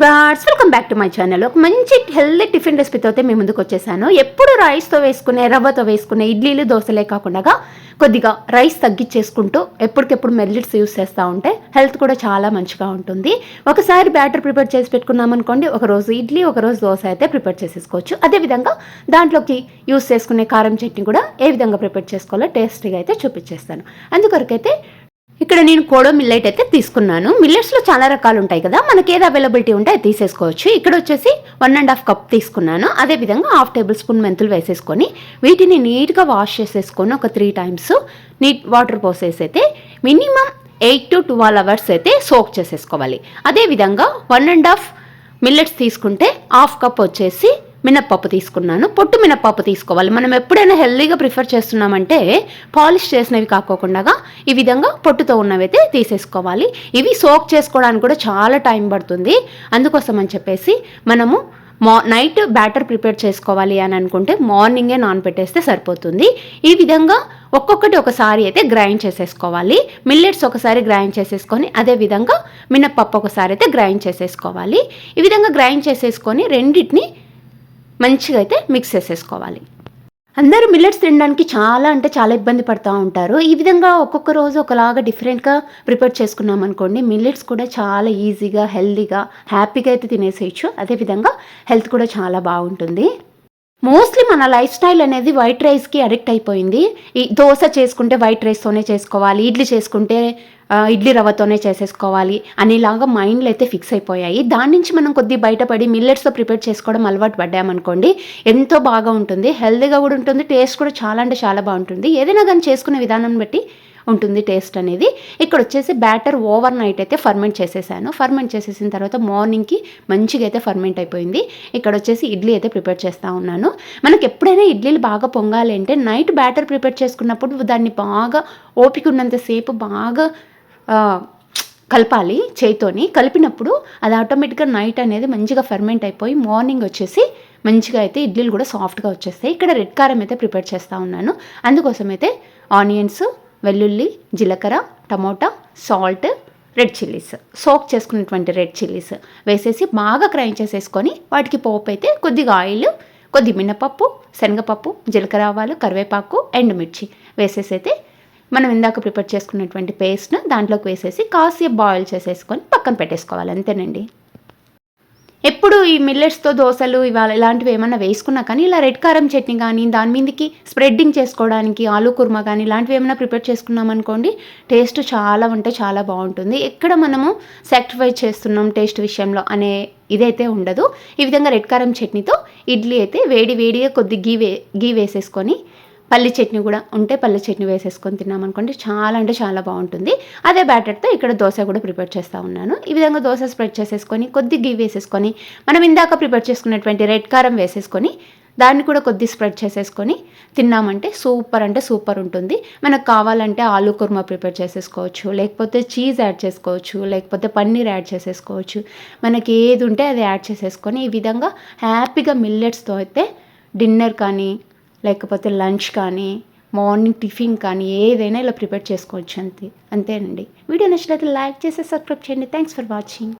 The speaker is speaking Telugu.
వివార్స్ welcome back to my channel ఒక మంచి హెల్దీ టిఫిన్ రెసిపీతో అయితే మీ ముందుకు వచ్చేసాను. ఎప్పుడు రైస్తో వేసుకునే రవ్వతో వేసుకునే ఇడ్లీలు దోశలే కాకుండా కొద్దిగా రైస్ తగ్గించేసుకుంటూ ఎప్పటికెప్పుడు మెల్లిట్స్ యూస్ చేస్తూ ఉంటే హెల్త్ కూడా చాలా మంచిగా ఉంటుంది. ఒకసారి బ్యాటర్ ప్రిపేర్ చేసి పెట్టుకున్నాం అనుకోండి ఒక రోజు ఇడ్లీ ఒక రోజు దోశ అయితే ప్రిపేర్ చేసేసుకోవచ్చు. అదేవిధంగా దాంట్లోకి యూస్ చేసుకునే కారం చట్నీ కూడా ఏ విధంగా ప్రిపేర్ చేసుకోవాలో టేస్టీగా అయితే చూపించేస్తాను. అందుకొరకైతే ఇక్కడ నేను కోడో మిల్లెట్ అయితే తీసుకున్నాను. మిల్లెట్స్లో చాలా రకాలు ఉంటాయి కదా మనకి ఏది అవైలబిలిటీ ఉంటే అది తీసేసుకోవచ్చు. ఇక్కడ వచ్చేసి వన్ అండ్ హాఫ్ కప్ తీసుకున్నాను. అదేవిధంగా హాఫ్ టేబుల్ స్పూన్ మెంతులు వేసేసుకొని వీటిని నీట్గా వాష్ చేసేసుకొని ఒక త్రీ టైమ్స్ నీట్ వాటర్ పోసేసి అయితే minimum eight to twelve hours అయితే సోక్ చేసేసుకోవాలి. అదేవిధంగా వన్ అండ్ హాఫ్ మిల్లెట్స్ తీసుకుంటే హాఫ్ కప్ వచ్చేసి మినప్పప్పు తీసుకున్నాను. పొట్టు మినప్పప్పు తీసుకోవాలి. మనం ఎప్పుడైనా హెల్దీగా ప్రిఫర్ చేస్తున్నామంటే పాలిష్ చేసినవి కాకోకుండా ఈ విధంగా పొట్టుతో ఉన్నవి అయితే తీసేసుకోవాలి. ఇవి సోక్ చేసుకోవడానికి కూడా చాలా టైం పడుతుంది. అందుకోసం అని చెప్పేసి మనము మా నైట్ బ్యాటర్ ప్రిపేర్ చేసుకోవాలి అని అనుకుంటే మార్నింగే నానబెట్టేస్తే సరిపోతుంది. ఈ విధంగా ఒక్కొక్కటి ఒకసారి అయితే గ్రైండ్ చేసేసుకోవాలి. మిల్లెట్స్ ఒకసారి గ్రైండ్ చేసేసుకొని అదే విధంగా మినప్పప్పు ఒకసారి అయితే గ్రైండ్ చేసేసుకోవాలి. ఈ విధంగా గ్రైండ్ చేసేసుకొని రెండింటిని మంచిగా అయితే మిక్స్ చేసేసుకోవాలి. అందరూ మిల్లెట్స్ తినడానికి చాలా అంటే చాలా ఇబ్బంది పడుతూ ఉంటారు. ఈ విధంగా ఒక్కొక్క రోజు ఒకలాగా డిఫరెంట్గా ప్రిపేర్ చేసుకున్నాం అనుకోండి మిల్లెట్స్ కూడా చాలా ఈజీగా హెల్దీగా హ్యాపీగా అయితే తినేసేయచ్చు. అదేవిధంగా హెల్త్ కూడా చాలా బాగుంటుంది. మోస్ట్లీ మన లైఫ్ స్టైల్ అనేది వైట్ రైస్కి అడిక్ట్ అయిపోయింది. ఈ దోశ చేసుకుంటే వైట్ రైస్తోనే చేసుకోవాలి ఇడ్లీ చేసుకుంటే ఇడ్లీ రవ్వతోనే చేసేసుకోవాలి అనేలాగా మైండ్లో అయితే ఫిక్స్ అయిపోయాయి. దాని నుంచి మనం కొద్ది బయటపడి మిల్లెట్స్తో ప్రిపేర్ చేసుకోవడం అలవాటు పడ్డామనుకోండి ఎంతో బాగా ఉంటుంది. హెల్తీగా కూడా ఉంటుంది టేస్ట్ కూడా చాలా అంటే చాలా బాగుంటుంది. ఏదైనా కానీ చేసుకునే విధానం బట్టి ఉంటుంది టేస్ట్ అనేది. ఇక్కడ వచ్చేసి బ్యాటర్ ఓవర్ నైట్ అయితే ఫర్మెంట్ చేసేసాను. ఫర్మెంట్ చేసేసిన తర్వాత మార్నింగ్కి మంచిగా అయితే ఫర్మెంట్ అయిపోయింది. ఇక్కడ వచ్చేసి ఇడ్లీ అయితే ప్రిపేర్ చేస్తూ ఉన్నాను. మనకి ఎప్పుడైనా ఇడ్లీలు బాగా పొంగాలి అంటే నైట్ బ్యాటర్ ప్రిపేర్ చేసుకున్నప్పుడు దాన్ని బాగా ఓపిక ఉన్నంతసేపు బాగా కలపాలి చేయితోని. కలిపినప్పుడు అది ఆటోమేటిక్గా నైట్ అనేది మంచిగా ఫర్మెంట్ అయిపోయి మార్నింగ్ వచ్చేసి మంచిగా అయితే ఇడ్లీలు కూడా సాఫ్ట్గా వచ్చేస్తాయి. ఇక్కడ రెడ్ కారం అయితే ప్రిపేర్ చేస్తూ ఉన్నాను. అందుకోసం అయితే ఆనియన్స్ వెల్లుల్లి జీలకర్ర tomato salt red chillies. Soak చేసుకున్నటువంటి రెడ్ చిల్లీస్. వేసేసి బాగా గ్రైండ్ చేసేసుకొని వాటికి పోపు అయితే కొద్దిగా ఆయిల్ కొద్ది మినపప్పు శనగపప్పు జీలకర్ర ఆవాలు కరివేపాకు ఎండుమిర్చి వేసేసి అయితే మనం ఇందాక ప్రిపేర్ చేసుకున్నటువంటి పేస్ట్ను దాంట్లోకి వేసేసి కాసేపు బాయిల్ చేసేసుకొని పక్కన పెట్టేసుకోవాలి. అంతేనండి. ఎప్పుడు ఈ మిల్లెట్స్తో దోశలు ఇవాళ ఇలాంటివి ఏమన్నా వేసుకున్నా కానీ ఇలా రెడ్ కారం చట్నీ కానీ దాని మీదకి స్ప్రెడ్డింగ్ చేసుకోవడానికి ఆలూ కుర్మా కానీ ఇలాంటివి ఏమైనా ప్రిపేర్ చేసుకున్నాం అనుకోండి టేస్ట్ చాలా అంటే చాలా బాగుంటుంది. ఎక్కడ మనము సాక్రిఫైస్ చేస్తున్నాం టేస్ట్ విషయంలో అనే ఇదైతే ఉండదు. ఈ విధంగా రెడ్ కారం చట్నీతో ఇడ్లీ అయితే వేడి వేడిగా కొద్ది గీ వే గీ వేసేసుకొని పల్లి చట్నీ కూడా ఉంటే పల్లి చట్నీ వేసేసుకొని తిన్నామనుకోండి చాలా అంటే చాలా బాగుంటుంది. అదే బ్యాటర్తో ఇక్కడ దోశ కూడా ప్రిపేర్ చేస్తూ ఉన్నాను. ఈ విధంగా దోశ స్ప్రెడ్ చేసేసుకొని కొద్ది గీ వేసేసుకొని మనం ఇందాక ప్రిపేర్ చేసుకున్నటువంటి రెడ్ కారం వేసేసుకొని దాన్ని కూడా కొద్ది స్ప్రెడ్ చేసేసుకొని తిన్నామంటే సూపర్ అంటే సూపర్ ఉంటుంది. మనకు కావాలంటే ఆలూ కుర్మా ప్రిపేర్ చేసేసుకోవచ్చు లేకపోతే చీజ్ యాడ్ చేసుకోవచ్చు లేకపోతే పన్నీర్ యాడ్ చేసేసుకోవచ్చు. మనకి ఏది ఉంటే అది యాడ్ చేసేసుకొని ఈ విధంగా హ్యాపీగా మిల్లెట్స్తో అయితే డిన్నర్ కానీ లేకపోతే లంచ్ కానీ మార్నింగ్ టిఫిన్ కానీ ఏదైనా ఇలా ప్రిపేర్ చేసుకోవచ్చు అంతే అంతేనండి. వీడియో నచ్చినట్లయితే లైక్ చేసి సబ్స్క్రైబ్ చేయండి. Thanks for watching.